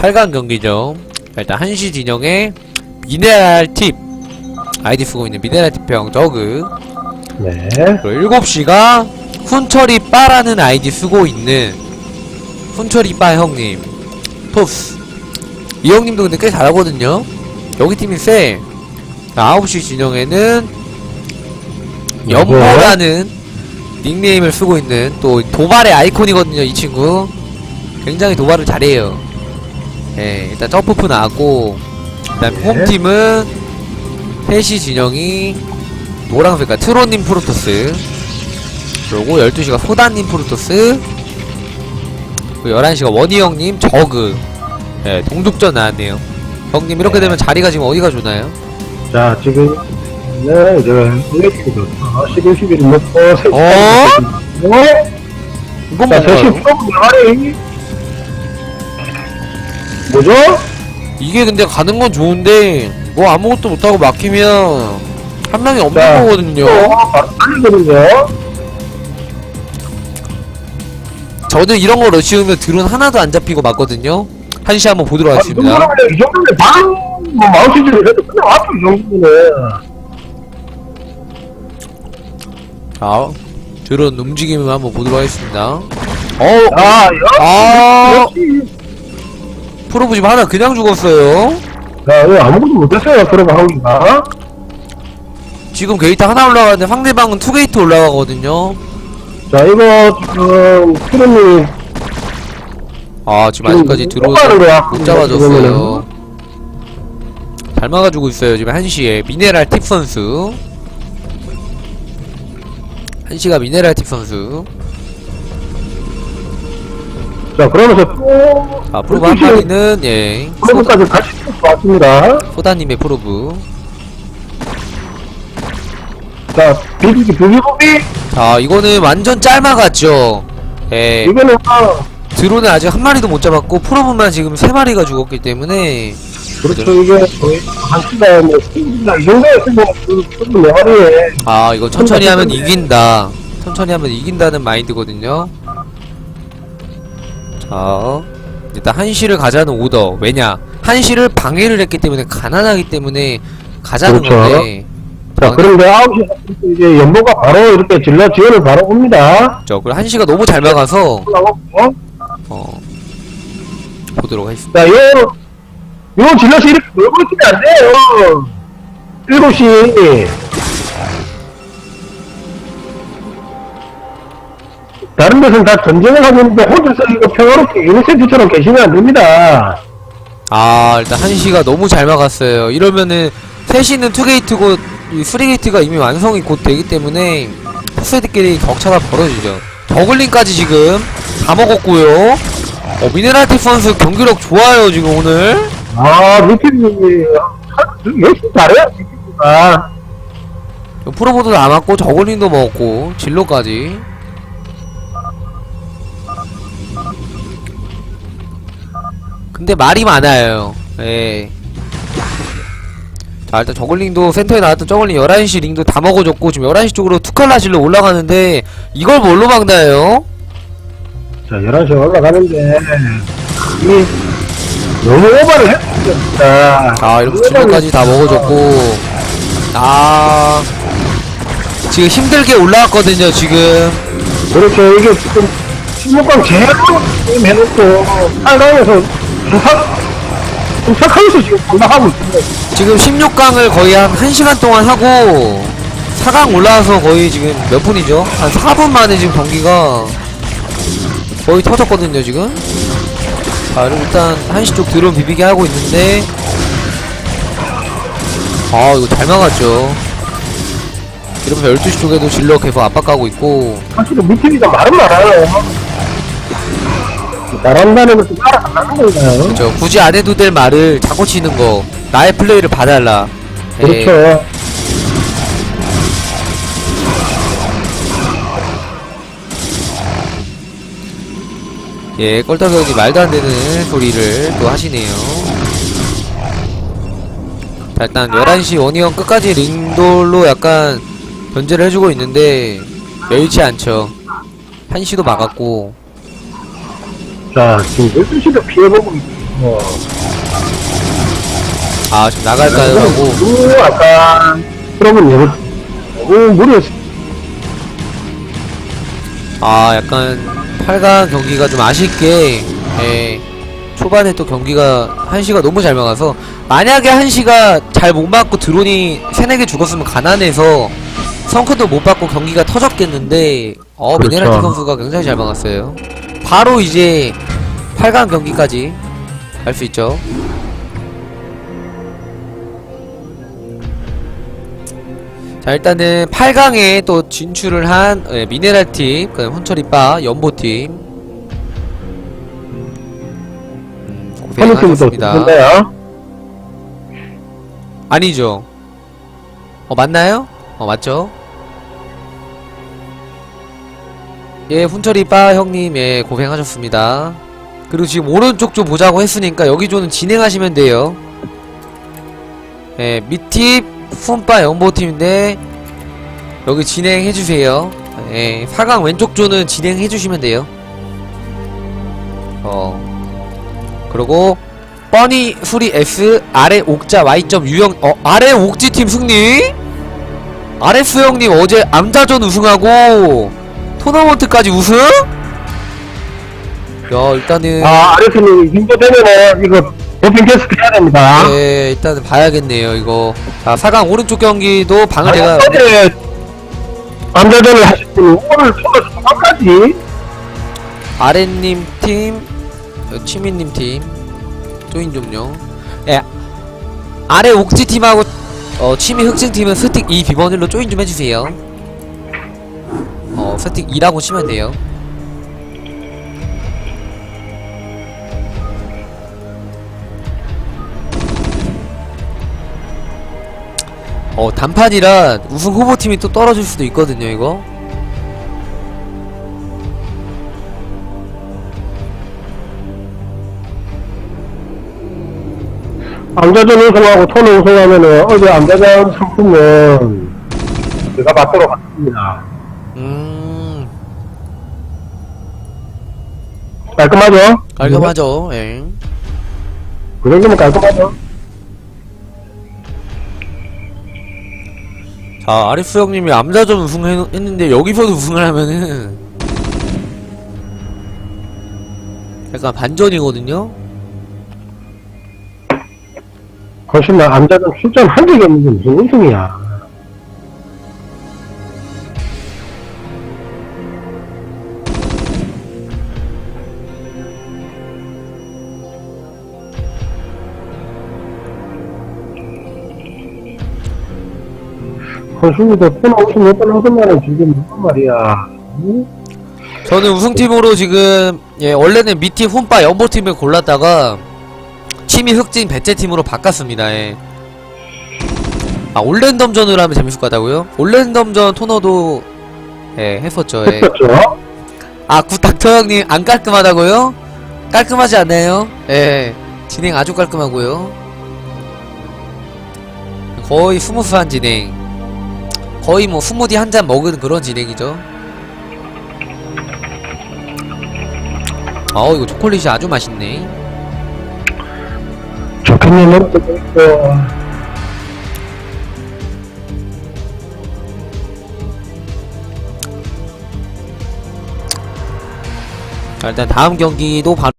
8강 경기죠. 일단 1시 진영에 미네랄 팁. 아이디 쓰고 있는 미네랄 팁형 저그. 네. 그리고 7시가 훈철이 빠라는 아이디 쓰고 있는 훈철이 빠 형님. 토스. 이 형님도 근데 꽤 잘하거든요. 여기 팀이 세. 9시 진영에는 연보라는 닉네임을 쓰고 있는 또 도발의 아이콘이거든요 이 친구. 굉장히 도발을 잘해요 예 일단 점프프 나왔고 그다음 네. 홈팀은 3시 진영이 그러니까 트로님 프로토스 그리고 12시가 소다님 프로토스 그리고 11시가 원희형님 저그 예 동족전 나왔네요 형님 이렇게 네. 되면 자리가 지금 어디가 좋나요? 자, 지금, 네, 이제, 일렉트릭이 좋다. 11, 11을 먹고, 어? 네. 이건 자, 대신 뭔가요? 프로그램 하래. 뭐죠? 이게 근데 가는 건 좋은데 뭐 아무것도 못하고 막히면 한 명이 없는 자, 거거든요 어, 바로. 저는 이런 거 러시우면 드론 하나도 안 잡히고 맞거든요 한시 한번 보도록 아, 이 하겠습니다 정도면, 이 정도면 바로, 뭐, 마우스질을 해도 끝나왔죠, 이 정도면. 자 드론 움직임을 한번 보도록 하겠습니다 어 아, 여, 아 역시. 프로브 지금 하나 그냥 죽었어요. 자, 이거 아무것도 못했어요, 그러고 하기가. 지금 게이트 하나 올라가는데 상대방은 투 게이트 올라가거든요. 자, 이거, 지금, 트럼이, 아 지금 아직까지 지금 드론 똑바로 거야. 못 잡아줬어요. 잘 막아주고 있어요 지금 한시에. 미네랄 팁 선수. 한시가 미네랄 팁 선수 자, 그러면서 또, 아 프로브 한 마리는 예 프로그까지 같이 왔습니다. 소다님의 프로브. 자, 비비기, 비비고비, 자 이거는 완전 짤막았죠? 예. 이거는, 아, 드론을 아직 한 마리도 못 잡았고 프로브만 지금 세 마리가 죽었기 때문에. 그렇죠, 이게, 거의 한 시간, 뭐, 이 정도였으면, 그, 그, 메가리에, 아 이거 천천히 하면 이긴다. 천천히 하면 이긴다는 마인드거든요 자 일단 한시를 가자는 오더 왜냐 한시를 방해를 했기 때문에 가난하기 때문에 가자는 그렇죠. 건데 자, 그런데 아홉 시 이제 연보가 바로 이렇게 질러 지원을 바로 옵니다. 저 그리고 한시가 너무 잘 막아서 올라오고, 어 보도록 하겠습니다 자, 요, 요 질럿이 이렇게 놀고 있으면 안 돼요. 일곱 시. 다른 데서는 다 전쟁을 하고 있는데 혼자서 이거 평화롭게 유니세트처럼 계시면 안 됩니다. 아 일단 한시가 너무 잘 막았어요. 이러면은 셋이는 투게이트고 이 쓰리게이트가 이미 완성이 곧 되기 때문에 패스들끼리 격차가 벌어지죠. 더글링까지 지금 다 먹었고요. 어 미네랄티 선수 경기력 좋아요 지금 오늘. 아, 미팅이 열심히 잘해요, 미팅이가. 프로보도 남았고 저글링도 먹었고 진로까지 근데 말이 많아요 예. 자 일단 저글링도 센터에 나왔던 저글링 11시 링도 다 먹어줬고 지금 11시 쪽으로 투칼라실로 올라가는데 이걸 뭘로 막나요? 자, 11시 올라가는데, 이, 너무 오버를 했습니다. 자 이렇게 진로까지 다 먹어줬고 아 지금 힘들게 올라왔거든요 지금 그렇죠. 이게 지금, 신목강 제대로 지금 해놓고, 팔강에서, 좀 착하면서 지금 올라가고 있습니다. 지금 16강을 거의 한 1시간 동안 하고 4강 올라와서 거의 지금 몇 분이죠? 한 4분 만에 지금 경기가 거의 터졌거든요 지금 자 그리고 일단 1시 쪽 드론 비비게 하고 있는데 아 이거 잘 막았죠 이러면서 12시 쪽에도 질러 계속 압박하고 있고 사실은 미팅이가 말은 많아요. 잘한다는 것도 따라 안 하는 건가요? 저 굳이 안 해도 될 말을 자꾸 치는 거 나의 플레이를 봐달라 예. 그렇죠. 예, 껄떡이 말도 안 되는 소리를 또 하시네요. 자, 일단 11시 원희형 끝까지 링돌로 약간 견제를 해주고 있는데 여의치 않죠. 1시도 막았고 자, 지금 12시도 피해보고 어. 아 지금 나갈까요 라고 오, 아까, 그러면 이거, 오, 무리했어. 아 약간 8강 경기가 좀 아쉽게 예, 초반에 또 경기가 한시가 너무 잘 막아서 만약에 한시가 잘 못 맞고 드론이 3, 4개 죽었으면 가난해서 성큰도 못 받고 경기가 터졌겠는데 어 그렇죠. 미네랄티 선수가 굉장히 잘 막았어요 바로 이제 8강 경기까지 갈 수 있죠. 자 일단은 8강에 또 진출을 한 예, 미네랄팀 그 혼처리바 연보팀. 음, 고생 하셨습니다. 좋은데요? 아니죠. 어 맞나요? 어 맞죠 예 훈처리바 형님 예 고생하셨습니다. 그리고 지금 오른쪽 좀 보자고 했으니까 여기 조는 진행하시면 돼요. 예 밑팁 훈바 연보팀인데 여기 진행해주세요. 예 4강 왼쪽 조는 진행해주시면 돼요. 어. 그리고 뻔히 수리 S 아래 옥자 Y점 유형 어 아래 옥지팀 승리! 아래 수형님 어제 암자전 우승하고 토너먼트까지 우승? 야 일단은 아, 아레스님, 이 정도 되면은, 이거, 도핑 테스트 해야 됩니다. 네 일단은 봐야겠네요 이거. 자 4강 오른쪽 경기도 방을 제가 어제, 암자전을 하실 분이 오늘 통해서 끝까지? 아랫님 팀 어, 치민님 팀 조인 좀요 예 아래 옥지 팀하고 어 치미 흑진 팀은 스틱 2 비번일로 조인 좀 해주세요 어 스틱 2라고 치면 돼요 어 단판이라 우승 후보팀이 또 떨어질 수도 있거든요 이거 암자전 우승하고 토너 우승하면은 어제 암자전 상품은 제가 받도록 하겠습니다. 음 깔끔하죠? 깔끔하죠 예. 그 정도면 깔끔하죠? 자 아리스 형님이 암자전 우승했는데 여기서도 우승을 하면은 약간 반전이거든요 훨씬 나 암자전 출전 한 적이 없는데 무슨 우승이야. 헌수미도 토너 우승 몇번 말은 지금 무슨 말이야. 응? 저는 우승팀으로 지금 예 원래는 미티 홈바 연보팀을 골랐다가 치미 흑진 배째팀으로 바꿨습니다 예. 아 올랜덤전을 하면 재밌을 것 같다고요? 올랜덤전 토너도 예 했었죠 예. 했었죠? 아, 굿닥터 형님 안 깔끔하다고요? 깔끔하지 않나요? 예. 진행 아주 깔끔하고요. 거의 스무스한 진행. 거의 뭐 스무디 한 잔 먹은 그런 진행이죠. 아우 이거 초콜릿이 아주 맛있네. 있고. 자, 일단 다음 경기도 바로